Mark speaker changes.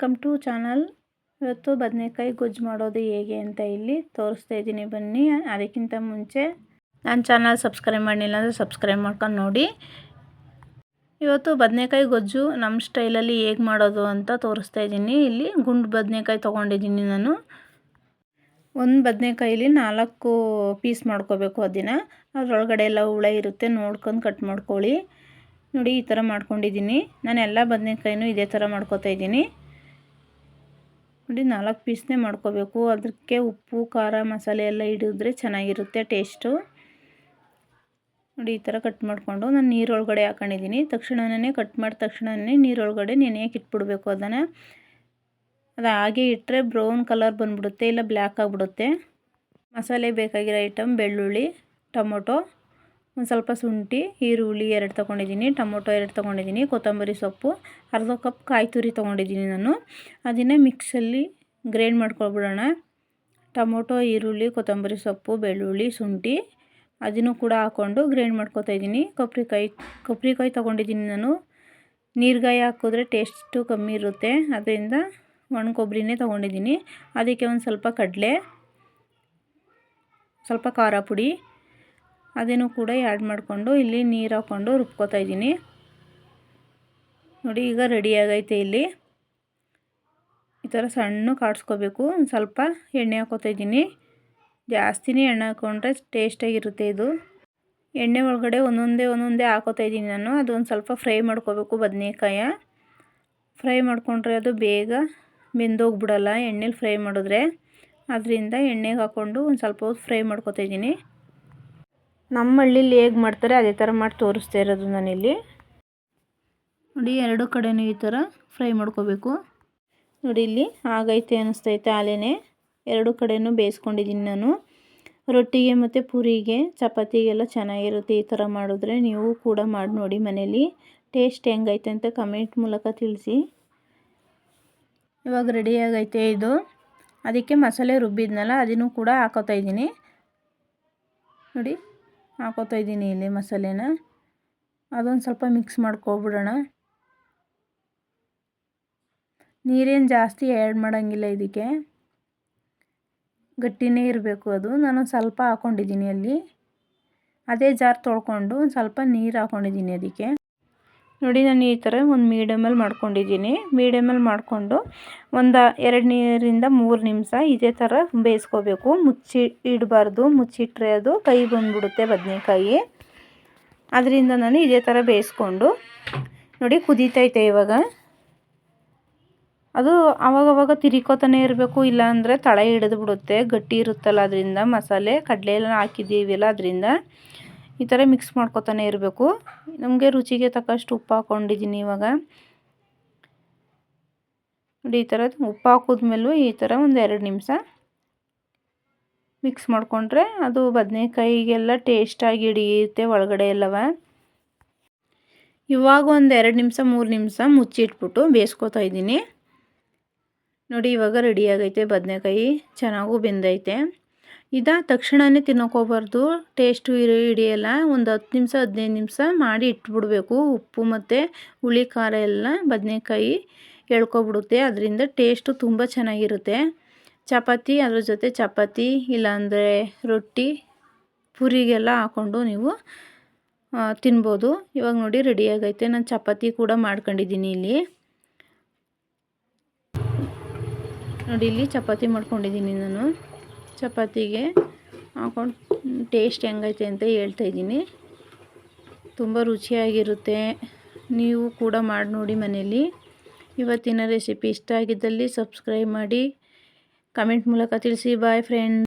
Speaker 1: Welcome to channel ಇವತ್ತು ಬದನೆಕಾಯಿ ಗೊಜ್ಜು ಮಾಡೋದು ಹೇಗೆ ಅಂತ ಇಲ್ಲಿ ತೋರಿಸ್ತಾ ಇದ್ದೀನಿ. ಬನ್ನಿ, ಅದಕ್ಕಿಂತ ಮುಂಚೆ ನಾನು ಚಾನಲ್ ಸಬ್ಸ್ಕ್ರೈಬ್ ಮಾಡಿಲ್ಲ ಅಂದರೆ ಸಬ್ಸ್ಕ್ರೈಬ್ ಮಾಡ್ಕೊಂಡು ನೋಡಿ. ಇವತ್ತು ಬದನೆಕಾಯಿ ಗೊಜ್ಜು ನಮ್ಮ ಸ್ಟೈಲಲ್ಲಿ ಹೇಗೆ ಮಾಡೋದು ಅಂತ ತೋರಿಸ್ತಾ ಇದ್ದೀನಿ. ಇಲ್ಲಿ ಗುಂಡು ಬದನೆಕಾಯಿ ತೊಗೊಂಡಿದ್ದೀನಿ ನಾನು. ಒಂದು ಬದನೆಕಾಯಿಲಿ ನಾಲ್ಕು ಪೀಸ್ ಮಾಡ್ಕೋಬೇಕು ಅದನ್ನು ಅದರೊಳಗಡೆ ಎಲ್ಲ ಹುಳ ಇರುತ್ತೆ, ನೋಡ್ಕೊಂಡು ಕಟ್ ಮಾಡ್ಕೊಳ್ಳಿ. ನೋಡಿ, ಈ ಥರ ಮಾಡ್ಕೊಂಡಿದ್ದೀನಿ. ನಾನು ಎಲ್ಲ ಬದನೆಕಾಯಿನೂ ಇದೇ ಥರ ಮಾಡ್ಕೋತಾ ಇದ್ದೀನಿ. ನೋಡಿ ನಾಲ್ಕು ಪೀಸ್ನೇ ಮಾಡ್ಕೋಬೇಕು. ಅದಕ್ಕೆ ಉಪ್ಪು, ಖಾರ, ಮಸಾಲೆ ಎಲ್ಲ ಹಿಡಿದ್ರೆ ಚೆನ್ನಾಗಿರುತ್ತೆ ಟೇಸ್ಟು ನೋಡಿ ಈ ಥರ ಕಟ್ ಮಾಡಿಕೊಂಡು ನಾನು ನೀರೊಳಗಡೆ ಹಾಕೊಂಡಿದ್ದೀನಿ. ತಕ್ಷಣನೇ ಕಟ್ ಮಾಡಿದ ತಕ್ಷಣನೇ ನೀರೊಳಗಡೆ ನೆನೆಯಕ್ಕೆ ಇಟ್ಬಿಡ್ಬೇಕು ಅದನ್ನು. ಅದು ಹಾಗೆ ಇಟ್ಟರೆ ಬ್ರೌನ್ ಕಲರ್ ಬಂದ್ಬಿಡುತ್ತೆ ಇಲ್ಲ ಬ್ಲ್ಯಾಕ್ ಆಗಿಬಿಡುತ್ತೆ. ಮಸಾಲೆ ಬೇಕಾಗಿರೋ ಐಟಮ್ ಬೆಳ್ಳುಳ್ಳಿ, ಟೊಮೊಟೊ. ಒಂದು ಸ್ವಲ್ಪ ಶುಂಠಿ, ಈರುಳ್ಳಿ ಎರಡು ತೊಗೊಂಡಿದ್ದೀನಿ, ಟೊಮೊಟೊ ಎರಡು ತೊಗೊಂಡಿದ್ದೀನಿ, ಕೊತ್ತಂಬರಿ ಸೊಪ್ಪು, ಅರ್ಧ ಕಪ್ ಕಾಯಿ ತುರಿ ತೊಗೊಂಡಿದ್ದೀನಿ ನಾನು. ಅದನ್ನೇ ಮಿಕ್ಸಲ್ಲಿ ಗ್ರೈಂಡ್ ಮಾಡ್ಕೊಳ್ಬಿಡೋಣ. ಟೊಮೊಟೊ, ಈರುಳ್ಳಿ, ಕೊತ್ತಂಬರಿ ಸೊಪ್ಪು, ಬೆಳ್ಳುಳ್ಳಿ, ಶುಂಠಿ, ಅದನ್ನು ಕೂಡ ಹಾಕ್ಕೊಂಡು ಗ್ರೈಂಡ್ ಮಾಡ್ಕೊತಾ ಇದ್ದೀನಿ. ಕೊಬ್ಬರಿಕಾಯಿ ಕೊಬ್ಬರಿಕಾಯಿ ತೊಗೊಂಡಿದ್ದೀನಿ ನಾನು. ನೀರ್ಗಾಯಿ ಹಾಕಿದ್ರೆ ಟೇಸ್ಟು ಕಮ್ಮಿ ಇರುತ್ತೆ. ಅದರಿಂದ ಒಣ ಕೊಬ್ಬರಿನೇ ತೊಗೊಂಡಿದ್ದೀನಿ. ಅದಕ್ಕೆ ಒಂದು ಸ್ವಲ್ಪ ಕಡಲೆ, ಸ್ವಲ್ಪ ಖಾರ ಪುಡಿ ಅದನ್ನು ಕೂಡ ಆ್ಯಡ್ ಮಾಡಿಕೊಂಡು ಇಲ್ಲಿ ನೀರು ಹಾಕ್ಕೊಂಡು ರುಬ್ಕೋತಾ ಇದ್ದೀನಿ. ನೋಡಿ ಈಗ ರೆಡಿ ಆಗೈತೆ ಇಲ್ಲಿ. ಈ ಥರ ಸಣ್ಣ ಕಾಡ್ಸ್ಕೋಬೇಕು. ಒಂದು ಸ್ವಲ್ಪ ಎಣ್ಣೆ ಹಾಕೋತಾ ಇದ್ದೀನಿ. ಜಾಸ್ತಿನೇ ಎಣ್ಣೆ ಹಾಕ್ಕೊಂಡ್ರೆ ಟೇಸ್ಟಾಗಿರುತ್ತೆ ಇದು. ಎಣ್ಣೆ ಒಳಗಡೆ ಒಂದೊಂದೇ ಒಂದೊಂದೇ ಹಾಕೋತಾ ಇದ್ದೀನಿ ನಾನು. ಅದೊಂದು ಸ್ವಲ್ಪ ಫ್ರೈ ಮಾಡ್ಕೋಬೇಕು ಬದನೇಕಾಯ. ಫ್ರೈ ಮಾಡಿಕೊಂಡ್ರೆ ಅದು ಬೇಗ ಬೆಂದೋಗ್ಬಿಡಲ್ಲ ಎಣ್ಣೆಲಿ ಫ್ರೈ ಮಾಡಿದ್ರೆ. ಅದರಿಂದ ಎಣ್ಣೆಗೆ ಹಾಕ್ಕೊಂಡು ಒಂದು ಸ್ವಲ್ಪ ಫ್ರೈ ಮಾಡ್ಕೋತಾ ಇದ್ದೀನಿ. ನಮ್ಮ ಹಳ್ಳಿಲಿ ಹೇಗೆ ಮಾಡ್ತಾರೆ ಅದೇ ಥರ ಮಾಡಿ ತೋರಿಸ್ತಾ ಇರೋದು ನಾನಿಲ್ಲಿ. ನೋಡಿ ಎರಡು ಕಡೆಯೂ ಈ ಥರ ಫ್ರೈ ಮಾಡ್ಕೋಬೇಕು. ನೋಡಿ ಇಲ್ಲಿ ಆಗೈತೆ ಅನ್ನಿಸ್ತೈತೆ ಆಲೇನೆ. ಎರಡು ಕಡೆನೂ ಬೇಯಿಸ್ಕೊಂಡಿದ್ದೀನಿ ನಾನು. ರೊಟ್ಟಿಗೆ ಮತ್ತು ಪೂರಿಗೆ ಚಪಾತಿಗೆಲ್ಲ ಚೆನ್ನಾಗಿರುತ್ತೆ ಈ ಥರ ಮಾಡಿದ್ರೆ. ನೀವು ಕೂಡ ಮಾಡಿ ನೋಡಿ ಮನೇಲಿ. ಟೇಸ್ಟ್ ಹೆಂಗೈತೆ ಅಂತ ಕಮೆಂಟ್ ಮೂಲಕ ತಿಳಿಸಿ. ಇವಾಗ ರೆಡಿಯಾಗೈತೆ ಇದು. ಅದಕ್ಕೆ ಮಸಾಲೆ ರುಬ್ಬಿದ್ನಲ್ಲ ಅದನ್ನು ಕೂಡ ಹಾಕೋತಾ ಇದ್ದೀನಿ. ನೋಡಿ. ಹಾಕೋತಾ ಇದ್ದೀನಿ ಇಲ್ಲಿ ಮಸಾಲೆನ. ಅದೊಂದು ಸ್ವಲ್ಪ ಮಿಕ್ಸ್ ಮಾಡ್ಕೊಬಿಡೋಣ. ನೀರೇನು ಜಾಸ್ತಿ ಆ್ಯಡ್ ಮಾಡೋಂಗಿಲ್ಲ ಇದಕ್ಕೆ. ಗಟ್ಟಿನೇ ಇರಬೇಕು ಅದು. ನಾನು ಸ್ವಲ್ಪ ಹಾಕ್ಕೊಂಡಿದ್ದೀನಿ ಅಲ್ಲಿ. ಅದೇ ಜಾರ್ ತೊಳ್ಕೊಂಡು ಸ್ವಲ್ಪ ನೀರು ಹಾಕ್ಕೊಂಡಿದ್ದೀನಿ ಅದಕ್ಕೆ. ನೋಡಿ ನಾನು ಈ ಥರ ಒಂದು ಮೀಡಿಯಮಲ್ಲಿ ಮಾಡ್ಕೊಂಡಿದ್ದೀನಿ. ಮೀಡಿಯಮಲ್ಲಿ ಮಾಡಿಕೊಂಡು ಒಂದು ಎರಡು ನೀರಿಂದ ಮೂರು ನಿಮಿಷ ಇದೇ ಥರ ಬೇಯಿಸ್ಕೋಬೇಕು. ಮುಚ್ಚಿ ಇಡಬಾರ್ದು, ಮುಚ್ಚಿಟ್ರೆ ಅದು ಕೈ ಬಂದುಬಿಡುತ್ತೆ ಬದನೇಕಾಯಿ. ಅದರಿಂದ ನಾನು ಇದೇ ಥರ ಬೇಯಿಸ್ಕೊಂಡು ನೋಡಿ ಕುದೀತೈತೆ ಇವಾಗ. ಅದು ಆವಾಗವಾಗ ತಿರಿಕೋತಾನೆ ಇರಬೇಕು, ಇಲ್ಲಾಂದರೆ ತಳ ಹಿಡಿದು ಬಿಡುತ್ತೆ. ಗಟ್ಟಿ ಇರುತ್ತಲ್ಲ ಅದರಿಂದ ಮಸಾಲೆ ಕಡಲೆ ಎಲ್ಲ ಹಾಕಿದ್ದೀವಲ್ಲ ಅದರಿಂದ. ಈ ಥರ ಮಿಕ್ಸ್ ಮಾಡ್ಕೊತಾನೆ ಇರಬೇಕು. ನಮಗೆ ರುಚಿಗೆ ತಕ್ಕಷ್ಟು ಉಪ್ಪು ಹಾಕ್ಕೊಂಡಿದ್ದೀನಿ ಇವಾಗ. ನೋಡಿ, ಈ ಥರ ಉಪ್ಪು ಹಾಕಿದ್ಮೇಲೂ ಈ ಥರ ಒಂದು ಎರಡು ನಿಮಿಷ ಮಿಕ್ಸ್ ಮಾಡಿಕೊಂಡ್ರೆ ಅದು ಬದನೆಕಾಯಿಗೆಲ್ಲ ಟೇಸ್ಟಾಗಿ ಹಿಡಿಯುತ್ತೆ ಒಳಗಡೆ ಎಲ್ಲವ. ಇವಾಗ ಒಂದು ಎರಡು ನಿಮಿಷ, ಮೂರು ನಿಮಿಷ ಮುಚ್ಚಿಟ್ಬಿಟ್ಟು ಬೇಯಿಸ್ಕೊತಾ ಇದ್ದೀನಿ. ನೋಡಿ, ಇವಾಗ ರೆಡಿ ಆಗೈತೆ ಬದನೆಕಾಯಿ. ಚೆನ್ನಾಗೂ ಬೆಂದೈತೆ. ಇದ ತಕ್ಷಣವೇ ತಿನ್ನೋಕೋಬಾರ್ದು ಟೇಸ್ಟು ಇರ, ಹಿಡಿಯಲ್ಲ. ಒಂದು ಹತ್ತು ನಿಮಿಷ, ಹದಿನೈದು ನಿಮಿಷ ಮಾಡಿ ಇಟ್ಬಿಡ್ಬೇಕು. ಉಪ್ಪು ಮತ್ತು ಹುಳಿ, ಖಾರ ಎಲ್ಲ ಬದನೆಕಾಯಿ ಎಳ್ಕೊಬಿಡುತ್ತೆ. ಅದರಿಂದ ಟೇಸ್ಟು ತುಂಬ ಚೆನ್ನಾಗಿರುತ್ತೆ. ಚಪಾತಿ, ಅದ್ರ ಜೊತೆ ಚಪಾತಿ, ಇಲ್ಲಾಂದರೆ ರೊಟ್ಟಿ, ಪುರಿಗೆಲ್ಲ ಹಾಕ್ಕೊಂಡು ನೀವು ತಿನ್ಬೋದು. ಇವಾಗ ನೋಡಿ ರೆಡಿಯಾಗೈತೆ ನಾನು ಚಪಾತಿ ಕೂಡ ಮಾಡ್ಕೊಂಡಿದ್ದೀನಿ ಇಲ್ಲಿ. ನೋಡಿ, ಇಲ್ಲಿ ಚಪಾತಿ ಮಾಡ್ಕೊಂಡಿದ್ದೀನಿ ನಾನು. ಚಪಾತಿಗೆ. ಹಾಕೊಂಡು ಟೇಸ್ಟ್ ಹೆಂಗೈತೆ ಅಂತ ಹೇಳ್ತಾಯಿದ್ದೀನಿ ತುಂಬ ರುಚಿಯಾಗಿರುತ್ತೆ. ನೀವು ಕೂಡ ಮಾಡಿ ನೋಡಿ ಮನೇಲಿ. ಇವತ್ತಿನ ರೆಸಿಪಿ ಇಷ್ಟ ಆಗಿದ್ದಲ್ಲಿ ಸಬ್ಸ್ಕ್ರೈಬ್ ಮಾಡಿ. ಕಮೆಂಟ್ ಮೂಲಕ ತಿಳಿಸಿ. Boy friend